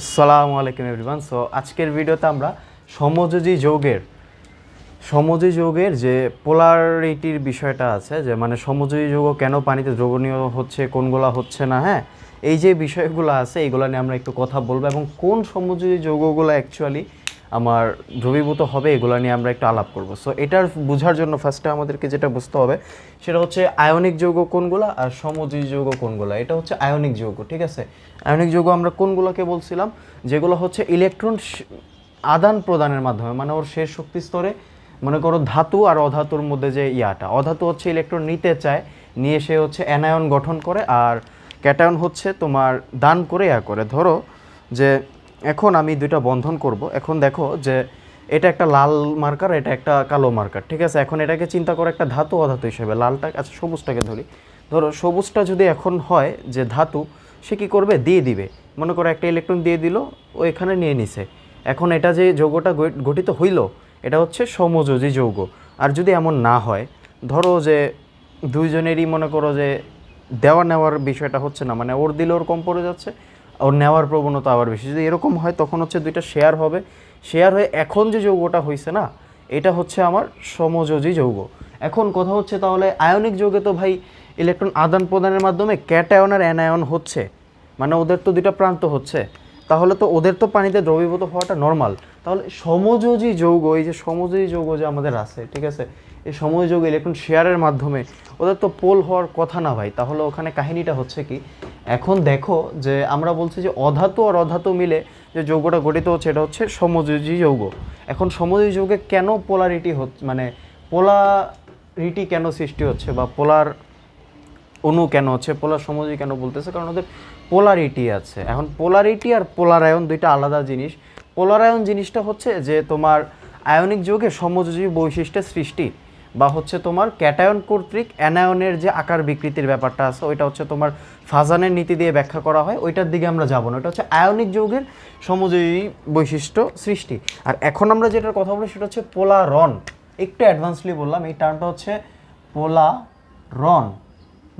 আসসালামু আলাইকুম everyone so আজকের ভিডিওতে আমরা সমযোজী যৌগের সমযোজী যৌগের যে পোলারিটির বিষয়টা আছে, যে মানে সমযোজী যৌগ কেন পানিতে দ্রবণীয় হচ্ছে, কোনগুলো হচ্ছে না হ্যাঁ? এই যে বিষয়গুলো আছে এইগুলো নিয়ে আমরা একটু কথা বলব এবং কোন সমযোজী যৌগগুলো অ্যাকচুয়ালি আমার দ্রবীভূত হবে, এগুলো নিয়ে আমরা একটু আলাপ করব। সো এটার বোঝার জন্য ফার্স্টে আমাদেরকে যেটা বুঝতে হবে, সেটা হচ্ছে আয়নিক যৌগ কোনগুলো আর সমযোজী যৌগ কোনগুলো। এটা হচ্ছে আয়নিক যৌগ, ঠিক আছে? আয়নিক যৌগ আমরা কোনগুলোকে বলছিলাম? যেগুলো হচ্ছে ইলেকট্রন আদান প্রদানের মাধ্যমে মানে ওর শেষ শক্তি স্তরে, মনে করো ধাতু আর অধাতুর মধ্যে যে ইয়াটা। অধাতু হচ্ছে ইলেকট্রন নিতে চায়, নিয়ে সে হচ্ছে অ্যানায়ন গঠন করে, আর ক্যাটায়ন হচ্ছে তোমার দান করে ইয়া করে। ধরো যে এখন আমি দুইটা বন্ধন করব। এখন দেখো যে এটা একটা লাল মার্কার এটা একটা কালো মার্কার ঠিক আছে? এখন এটাকে চিন্তা করো একটা ধাতু অধাতু হিসেবে, লালটা আচ্ছা সবুজটাকে ধরি। ধরো, সবুজটা যদি এখন হয় যে ধাতু, সে কী করবে? দিয়ে দিবে। মনে করো একটা ইলেকট্রন দিয়ে দিল, ও এখানে নিয়ে নিছে। এখন এটা যে যৌগটা গঠিত হইল, এটা হচ্ছে সমযোজী যৌগ। আর যদি এমন না হয়, ধরো যে দুইজনেরই মনে করো যে দেওয়া নেওয়ার বিষয়টা হচ্ছে না মানে ওর দিলে ওর কম পড়ে যাচ্ছে ওর নেওয়ার প্রবণতা আবার বেশি। যদি এরকম হয়, তখন হচ্ছে দুইটা শেয়ার হবে। শেয়ার হয়ে এখন যে যৌগটা হয়েছে না, এটা হচ্ছে আমার সমযোজী যৌগ। এখন কথা হচ্ছে তাহলে আয়নিক যৌগে তো ভাই ইলেকট্রন আদান প্রদানের মাধ্যমে ক্যাটায়ন আর অ্যানায়ন হচ্ছে। মানে ওদের তো দুইটা প্রান্ত হচ্ছে। তাহলে তো ওদের তো পানিতে দ্রবীভূত হওয়াটা নর্মাল তাহলে সমযোজী যৌগ, এই যে সমযোজী যৌগ যে আমাদের আছে, ঠিক আছে? এই সমযোজী যৌগ ইলেকট্রন শেয়ারের মাধ্যমে, ওদের তো পোল হওয়ার কথা না ভাই। তাহলে ওখানে কাহিনীটা হচ্ছে কি? এখন দেখো যে আমরা বলছি যে অধাতু আর অধাতু মিলে যে যৌগটা গঠিত হচ্ছে, এটা হচ্ছে সমযোজী যৌগ। এখন সমযোজী যৌগে কেন পোলারিটি হচ্ছে মানে পোলারিটি কেন সৃষ্টি হচ্ছে বা পোলার অণু কেন হচ্ছে পোলার সমযোজী কেন বলতেছে? কারণ ওদের পোলারিটি আছে। এখন পোলারিটি আর পোলারায়ন দুইটা আলাদা জিনিস। পোলারায়ন জিনিসটা হচ্ছে যে তোমার আয়নিক যৌগে সমযোজী বৈশিষ্ট্যের সৃষ্টি। বা হচ্ছে তোমার ক্যাটায়ন কর্তৃক অ্যানায়নের যে আকার বিকৃতির ব্যাপারটা আছে, ওইটা হচ্ছে তোমার ফাজানের নীতি দিয়ে ব্যাখ্যা করা হয়, ওইটার দিকে আমরা যাব না। ওটা হচ্ছে আয়নিক যৌগের সমযোজী বৈশিষ্ট্য সৃষ্টি। আর এখন আমরা যেটার কথা বলি সেটা হচ্ছে পোলারন। একটু অ্যাডভান্সলি বললাম, এই টার্মটা হচ্ছে পোলারন।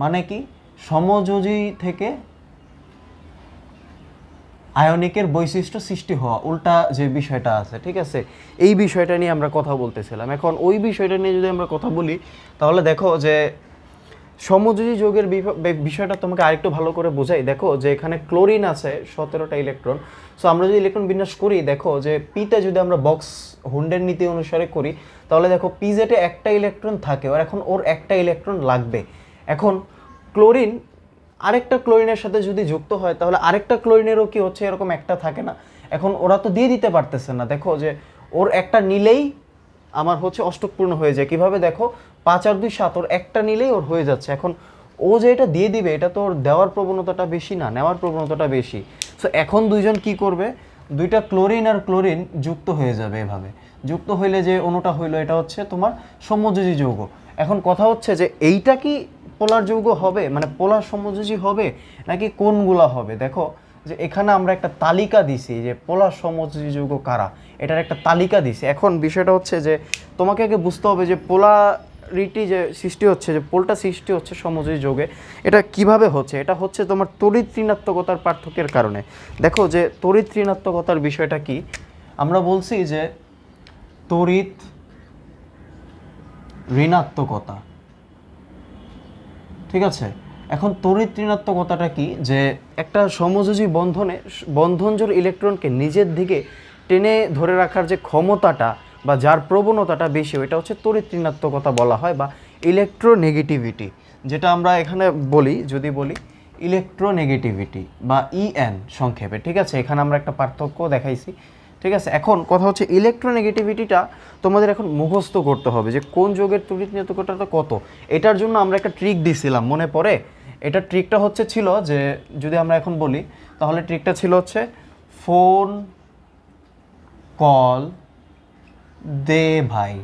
মানে কি? সমযোজী থেকে আয়নিকের বৈশিষ্ট্য সৃষ্টি হওয়া, উল্টা যে বিষয়টা আছে, ঠিক আছে? এই বিষয়টা নিয়ে আমরা কথা বলতেছিলাম। এখন ওই বিষয়টা নিয়ে যদি আমরা কথা বলি, তাহলে দেখো যে সমযোজী যৌগের বিষয়টা তোমাকে আরেকটু ভালো করে বোঝাই। দেখো যে এখানে ক্লোরিন আছে সতেরোটা ইলেকট্রন। সো আমরা যদি ইলেকট্রন বিন্যাস করি, দেখো যে পিতে যদি আমরা বক্স হুন্ডের নীতি অনুসারে করি, তাহলে দেখো পিজেটে একটা ইলেকট্রন থাকে, আর এখন ওর একটা ইলেকট্রন লাগবে। এখন ক্লোরিন আরেকটা ক্লোরিনের সাথে যদি যুক্ত হয়, তাহলে আরেকটা ক্লোরিনেরও কি হচ্ছে? এরকম একটা থাকে না। এখন ওরা তো দিয়ে দিতে পারতেছে না। দেখো যে ওর একটা নিলেই আমার হচ্ছে অষ্টকপূর্ণ হয়ে যায়। কীভাবে? দেখো, পাঁচ আর দুই, সাত, ওর একটা নিলেই ওর হয়ে যাচ্ছে। এখন ও যে এটা দিয়ে দিবে, এটা তো ওর দেওয়ার প্রবণতাটা বেশি না, নেওয়ার প্রবণতাটা বেশি। সো এখন দুইজন কি করবে? দুইটা ক্লোরিন আর ক্লোরিন যুক্ত হয়ে যাবে এভাবে। যুক্ত হইলে যে অণুটা হইল, এটা হচ্ছে তোমার সমযোজী যৌগ। এখন কথা হচ্ছে যে এইটা কি পোলার যৌগ হবে? মানে পোলার সমযোজী হবে নাকি কোনগুলা হবে? দেখো, যে এখানে আমরা একটা তালিকা দিছি যে পোলার সমযোজী যৌগ কারা? এটার একটা তালিকা দিছি। এখন বিষয়টা হচ্ছে যে তোমাকে আগে বুঝতে হবে যে পোলারিটি যে সৃষ্টি হচ্ছে, যে পোলটা সৃষ্টি হচ্ছে সমযোজী যৌগে, এটা কীভাবে হচ্ছে? এটা হচ্ছে তোমার তড়িৎ ঋণাত্মকতার পার্থক্যের কারণে। দেখো, যে তড়িৎ ঋণাত্মকতার বিষয়টা কি? আমরা বলছি যে তড়িৎ ঋণাত্মকতা ঠিক আছে? এখন তড়িৎ ঋণাত্মকতাটা কি? যে একটা সমযোজী বন্ধনে বন্ধনজোর ইলেকট্রনকে নিজের দিকে টেনে ধরে রাখার যে ক্ষমতাটা বা যার প্রবণতাটা বেশি, ওইটা হচ্ছে তড়িৎ ঋণাত্মকতা বলা হয় বা ইলেকট্রোনেগেটিভিটি, যেটা আমরা এখানে বলি, যদি বলি, ইলেকট্রোনেগেটিভিটি বা ইএন সংক্ষেপে, ঠিক আছে? এখানে আমরা একটা পার্থক্য দেখাইছি। ঠিক আছে? এখন কথা হচ্ছে ইলেকট্রোনেগেটিভিটিটা তোমাদের এখন মুখস্থ করতে হবে যে কোন যোগের তড়িৎ ঋণাত্মকতাটা কত। এটার জন্য আমরা একটা ট্রিক দিছিলাম, মনে পড়ে? এটা ট্রিকটা হচ্ছে ছিল যে, যদি আমরা এখন বলি, তাহলে ট্রিকটা ছিল হচ্ছে ফোন কল দে ভাই।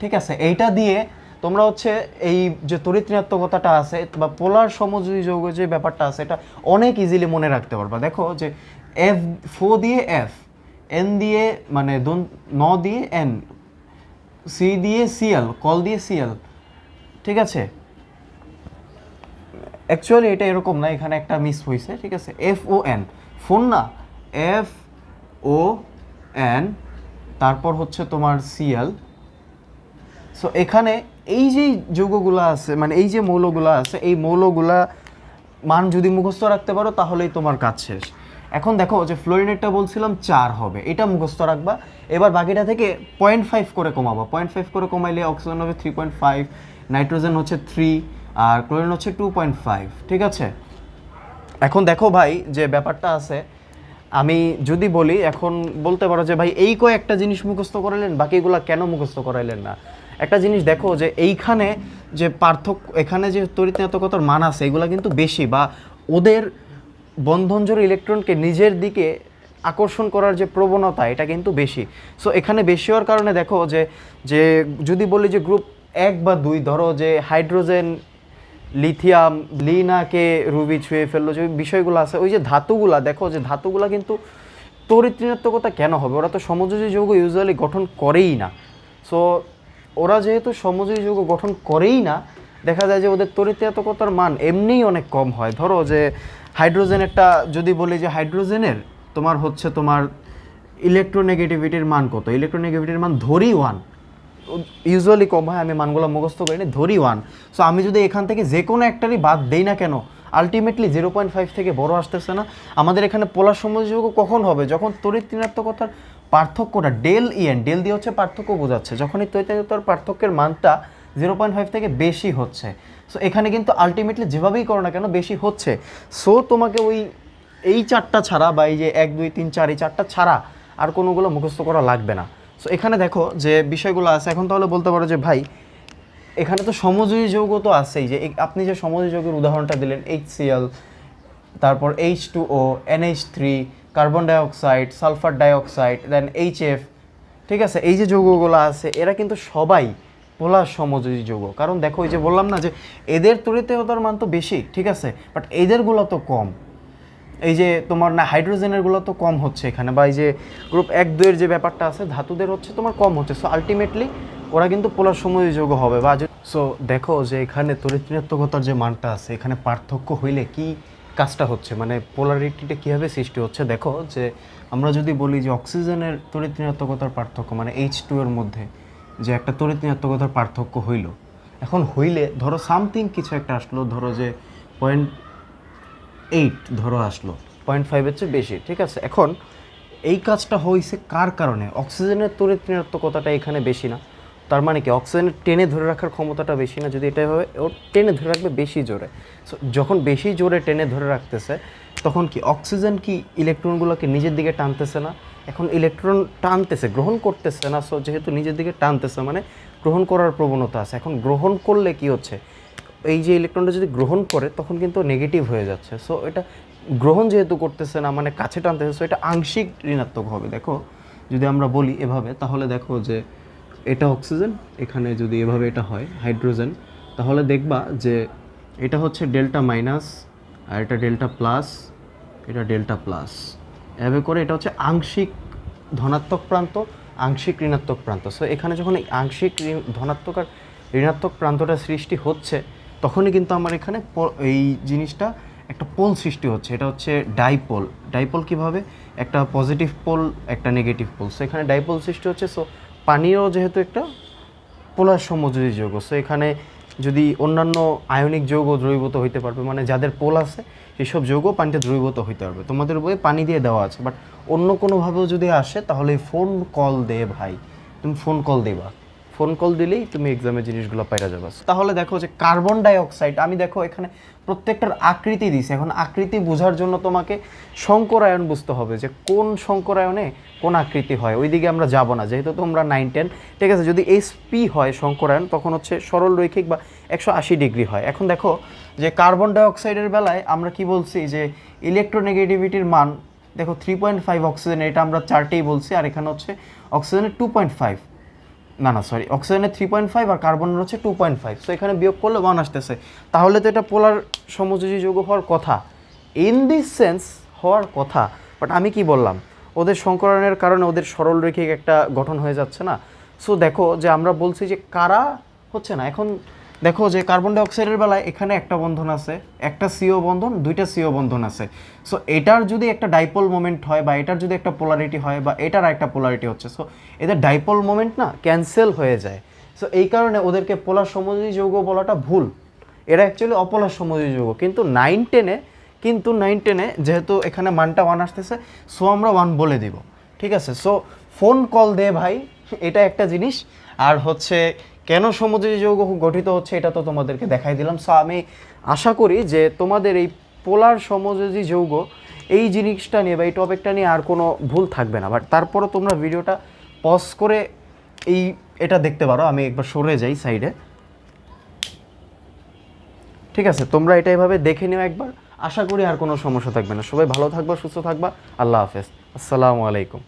ঠিক আছে? এইটা দিয়ে তোমরা হচ্ছে এই যে তড়িৎ ঋণাত্মকতাটা আছে বা পোলার সমযোজী যৌগ যে ব্যাপারটা আছে, এটা অনেক ইজিলি মনে রাখতে পারবা। দেখো যে এফ ফো দিয়ে এফ এন দিয়ে মানে ন দিয়ে এন, সি দিয়ে সিএল, কল দিয়ে সিএল, ঠিক আছে? অ্যাকচুয়ালি এটা এরকম না, এখানে একটা মিস হয়েছে ঠিক আছে? এফ ও এন ফোন না এফ ও এন তারপর হচ্ছে তোমার সিএল। সো এখানে এই যে যৌগগুলো আছে মানে এই যে মৌলগুলো আছে, এই মৌলগুলা মান যদি মুখস্থ রাখতে পারো, তাহলেই তোমার কাজ শেষ। এখন দেখো যে ফ্লোরিনেটটা বলছিলাম, চার হবে। এটা মুখস্থ রাখবা। এবার বাকিটা থেকে পয়েন্ট ফাইভ করে কমাবা। পয়েন্ট ফাইভ করে কমাইলে অক্সিজেন হবে থ্রি পয়েন্ট ফাইভ নাইট্রোজেন হচ্ছে থ্রি আর ক্লোরিন হচ্ছে টু পয়েন্ট ফাইভ ঠিক আছে? এখন দেখো ভাই, যে ব্যাপারটা আছে, আমি যদি বলি, এখন বলতে পারো যে ভাই, এই কয়েকটা জিনিস মুখস্থ করাইলেন, বাকিগুলা কেন মুখস্থ করাইলেন না? একটা জিনিস দেখো যে, এইখানে যে পার্থক্য, এখানে যে তরিতাত্মকতার মান আছে, এগুলা কিন্তু বেশি, বা ওদের বন্ধনজোর ইলেকট্রনকে নিজের দিকে আকর্ষণ করার যে প্রবণতা, এটা কিন্তু বেশি। সো এখানে বেশি হওয়ার কারণে দেখো যে যে যদি বলি যে গ্রুপ এক বা দুই, ধরো যে হাইড্রোজেন লিথিয়াম লিনাকে রুবি ছুঁয়ে ফেলল, যে বিষয়গুলো আছে, ওই যে ধাতুগুলা, দেখো যে ধাতুগুলা কিন্তু তড়িৎ কেন হবে? ওরা তো সমযোজী যৌগ ইউজুয়ালি গঠন করেই না। সো ওরা যেহেতু সমযোজী যৌগ গঠন করেই না দেখা যায় যে ওদের তড়িৎ ঋণাত্মকতার মান এমনিই অনেক কম হয়। ধরো যে হাইড্রোজেন একটা যদি বলি যে হাইড্রোজেনের তোমার হচ্ছে তোমার ইলেকট্রোনেগেটিভিটির মান কত? ইলেকট্রোনেগেটিভিটির মান ধরি ওয়ান ইউজুয়ালি কম হয়, আমি মানগুলো মুখস্থ করিনি, ধরি ওয়ান সো আমি যদি এখান থেকে যে কোনো একটারই বাদ দেই না কেন আলটিমেটলি জিরো পয়েন্ট ফাইভ থেকে বড় আসতেছে না। আমাদের এখানে পোলার সমযোগ কখন হবে? যখন তড়িৎ ঋণাত্মকতার পার্থক্যটা ডেল ইএন ডেল দিয়ে হচ্ছে পার্থক্য বোঝাচ্ছে। যখন এই তড়িৎ পার্থক্যের মানটা জিরো পয়েন্ট ফাইভ থেকে বেশি হচ্ছে। সো এখানে কিন্তু আলটিমেটলি যেভাবেই করো না কেন বেশি হচ্ছে। সো তোমাকে ওই এই চারটা ছাড়া বা এই যে এক, দুই, তিন, চার, এই চারটা ছাড়া আর কোনোগুলো মুখস্থ করা লাগবে না। সো এখানে দেখো যে বিষয়গুলো আছে। এখন তাহলে বলতে পারো যে, ভাই, এখানে তো সমযোজী যৌগ তো আছেই যে আপনি যে সমযোজী যৌগের উদাহরণটা দিলেন এইচ সিএল তারপর H two O NH three carbon dioxide sulphur dioxide then H F ঠিক আছে? এই যে যৌগগুলো আছে, এরা কিন্তু সবাই পোলার সমযোজী যৌগ। কারণ দেখো এই যে বললাম না যে এদের তরিতেহতার মান তো বেশি, ঠিক আছে? বাট এদেরগুলো তো কম। এই যে তোমার না হাইড্রোজেনেরগুলো তো কম হচ্ছে এখানে, বা এই যে গ্রুপ এক দুয়ের যে ব্যাপারটা আছে, ধাতুদের হচ্ছে তোমার কম হচ্ছে। সো আলটিমেটলি ওরা কিন্তু পোলার সময় যোগ হবে, বা সো দেখো যে এখানে তরিত্রিণাত্মকতার যে মানটা আছে, এখানে পার্থক্য হইলে কি কাজটা হচ্ছে? মানে পোলারিটিটা কীভাবে সৃষ্টি হচ্ছে? দেখো যে আমরা যদি বলি যে অক্সিজেনের তরিত্রিণাত্মকতার পার্থক্য মানে এইচ টু এর মধ্যে যে একটা তরিত্রিণাত্মকতার পার্থক্য হইল। এখন হইলে ধরো সামথিং কিছু একটা আসলো, ধরো যে পয়েন্ট এইট ধরো আসলো পয়েন্ট ফাইভের চেয়ে বেশি, ঠিক আছে? এখন এই কাজটা হয়েছে কার কারণে? অক্সিজেনের তড়িৎ ঋণাত্মকতাটা এখানে বেশি না। তার মানে কি? অক্সিজেনের টেনে ধরে রাখার ক্ষমতাটা বেশি না, যদি এটা হবে ওর টেনে ধরে রাখবে বেশি জোরে। সো যখন বেশি জোরে টেনে ধরে রাখতেছে, তখন কি অক্সিজেন কি ইলেকট্রনগুলোকে নিজের দিকে টানতেছে না? এখন ইলেকট্রন টানতেছে, গ্রহণ করতেছে না সো যেহেতু নিজের দিকে টানতেছে মানে গ্রহণ করার প্রবণতা আছে। এখন গ্রহণ করলে কি হচ্ছে? এই যে ইলেকট্রনটা যদি গ্রহণ করে, তখন কিন্তু নেগেটিভ হয়ে যাচ্ছে। সো এটা গ্রহণ যেহেতু করতেছে না মানে কাছে টানতেছে সো এটা আংশিক ঋণাত্মক হবে। দেখো, যদি আমরা বলি এভাবে, তাহলে দেখো যে এটা অক্সিজেন এখানে যদি এভাবে এটা হয় হাইড্রোজেন তাহলে দেখবা যে এটা হচ্ছে ডেল্টা মাইনাস আর এটা ডেল্টা প্লাস এটা ডেল্টা প্লাস এভাবে করে এটা হচ্ছে আংশিক ধনাত্মক প্রান্ত, আংশিক ঋণাত্মক প্রান্ত। সো এখানে যখন এই আংশিক ধনাত্মক আর ঋণাত্মক প্রান্তটা সৃষ্টি হচ্ছে, তখনই কিন্তু আমার এখানে এই জিনিসটা একটা পোল সৃষ্টি হচ্ছে। এটা হচ্ছে ডাইপোল। ডাইপোল কীভাবে? একটা পজিটিভ পোল, একটা নেগেটিভ পোল। সো এখানে ডাইপোল সৃষ্টি হচ্ছে। সো পানীয় যেহেতু একটা পোলার সমযোজী যৌগ। সো এখানে যদি অন্যান্য আয়নিক যৌগ দ্রবীভূত হইতে পারবে মানে যাদের পোল আছে, সেসব যৌগ পানিতে দ্রবীভূত হইতে পারবে। তোমাদের বইয়ে পানি দিয়ে দেওয়া আছে বাট অন্য কোনোভাবেও যদি আসে, তাহলে ফোন কল দে ভাই। তুমি ফোন কল দেবা। ফোন কল দিলেই তুমি এক্সামে জিনিসগুলো পাইরা যাবা। তাহলে দেখো যে কার্বন ডাইঅক্সাইড আমি দেখো এখানে প্রত্যেকটার আকৃতি দিছি এখন আকৃতি বোঝার জন্য তোমাকে শঙ্করায়ন বুঝতে হবে যে কোন শঙ্করায়নে কোন আকৃতি হয়। ওইদিকে আমরা যাব না, যেহেতু তোমরা নাইন টেন ঠিক আছে? যদি এসপি হয় শঙ্করায়ন, তখন হচ্ছে সরল রৈখিক বা একশো আশি ডিগ্রি হয়। এখন দেখো যে কার্বন ডাইঅক্সাইডের বেলায় আমরা কি বলছি যে ইলেকট্রোনেগেটিভিটির মান, দেখো থ্রি পয়েন্ট ফাইভ অক্সিজেন এটা আমরা চারটেই বলছি, আর এখানে হচ্ছে অক্সিজেনের টু পয়েন্ট ফাইভ না না সরি অক্সিজেনের থ্রি পয়েন্ট ফাইভ আর কার্বনের হচ্ছে টু পয়েন্ট ফাইভ সো এখানে বিয়োগ করলে ওয়ান আসতেছে। তাহলে তো এটা পোলার সমযোজী যৌগ হওয়ার কথা। ইন দিস সেন্স হওয়ার কথা। বাট আমি কি বললাম? ওদের সংকরণের কারণে ওদের সরল রেখিক একটা গঠন হয়ে যাচ্ছে না। সো দেখো যে আমরা বলছি যে কারা হচ্ছে না, এখন দেখো যে কার্বন ডাইঅক্সাইডের বেলায় এখানে একটা বন্ধন আছে, একটা সিও বন্ধন, দুইটা সিও বন্ধন আছে। সো এটার যদি একটা ডাইপোল মোমেন্ট হয় বা এটার যদি একটা পোলারিটি হয় বা এটার একটা পোলারিটি হচ্ছে সো এদের ডাইপোল মোমেন্ট না ক্যান্সেল হয়ে যায়। সো এই কারণে ওদেরকে পোলার সমযোজী যৌগ বলাটা ভুল। এরা অ্যাকচুয়ালি অপলার সমযোজী যৌগ। কিন্তু নাইন টেনে কিন্তু নাইন টেনে যেহেতু এখানে মানটা ওয়ান আসতেছে সো আমরা ওয়ান বলে দিব। ঠিক আছে? সো ফোন কল দে ভাই, এটা একটা জিনিস। আর হচ্ছে কেন সমুদ্রী যৌগ গঠিত হচ্ছে এটা তো তোমাদেরকে দেখাই দিলাম। সো আমি আশা করি যে তোমাদের এই পোলার সমযোজী যৌগ এই জিনিসটা নিয়ে বা এই টপিকটা নিয়ে আর কোনো ভুল থাকবে না। বাট তারপরও তোমরা ভিডিওটা পজ করে এই এটা দেখতে পারো। আমি একবার সরে যাই সাইডে ঠিক আছে, তোমরা এটা এভাবে দেখে নিও একবার। আশা করি আর কোনো সমস্যা থাকবে না। সবাই ভালো থাকবা, সুস্থ থাকবা। আল্লাহ হাফেজ। আসসালামু আলাইকুম।